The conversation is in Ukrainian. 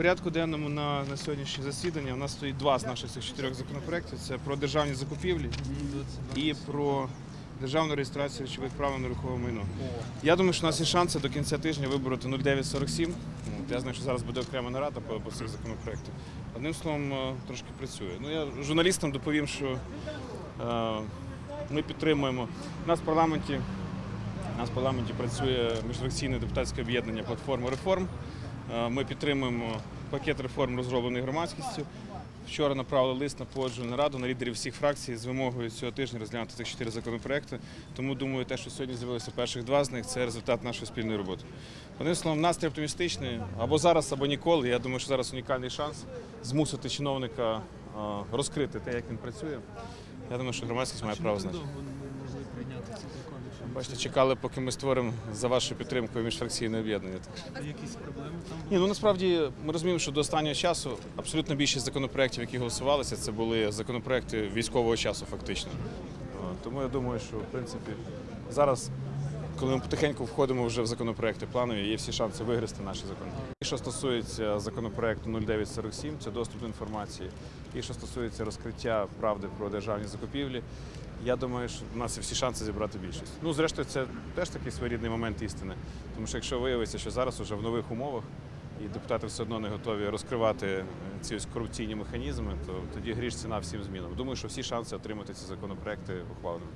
порядку денному на, на сьогоднішнє засідання у нас стоїть два з наших цих чотирьох законопроєктів. Це про державні закупівлі і про державну реєстрацію речових прав на нерухоме майно. Я думаю, що у нас є шанси до кінця тижня вибороти 0947. Я знаю, що зараз буде окрема нарада по, по цих законопроектах. Одним словом, е, трошки працює. Ну, я журналістам доповім, що е, ми підтримуємо. У нас в парламенті, у нас в парламенті працює міжфракційне депутатське об'єднання платформа реформ. Е, Ми підтримуємо пакет реформ, розроблений громадськістю. Вчора направили лист на погоджувальну раду на лідерів всіх фракцій з вимогою цього тижня розглянути цих чотири законопроекти. Тому думаю, те, що сьогодні з'явилося перших два з них, це результат нашої спільної роботи. Одним словом, настрій оптимістичний або зараз, або ніколи. Я думаю, що зараз унікальний шанс змусити чиновника е, розкрити те, як він працює. Я думаю, що громадськість має право знати. довго не могли прийняти ці закони? Що Бачите, чекали, поки ми створимо за вашою підтримкою міжфракційне об'єднання. якісь проблеми там Ні, ну насправді ми розуміємо, що до останнього часу абсолютно більшість законопроєктів, які голосувалися, це були законопроекти військового часу, фактично. Тому я думаю, що в принципі зараз, коли ми потихеньку входимо вже в законопроекти планові, є всі шанси виграти наші закони. І що стосується законопроекту 0947, це доступ до інформації, і що стосується розкриття правди про державні закупівлі. Я думаю, що в нас є всі шанси зібрати більшість. Ну, зрештою, це теж такий своєрідний момент істини. Тому що якщо виявиться, що зараз уже в нових умовах і депутати все одно не готові розкривати е, ці ось корупційні механізми, то тоді гріш ціна всім змінам. Думаю, що всі шанси отримати ці законопроекти ухваленими.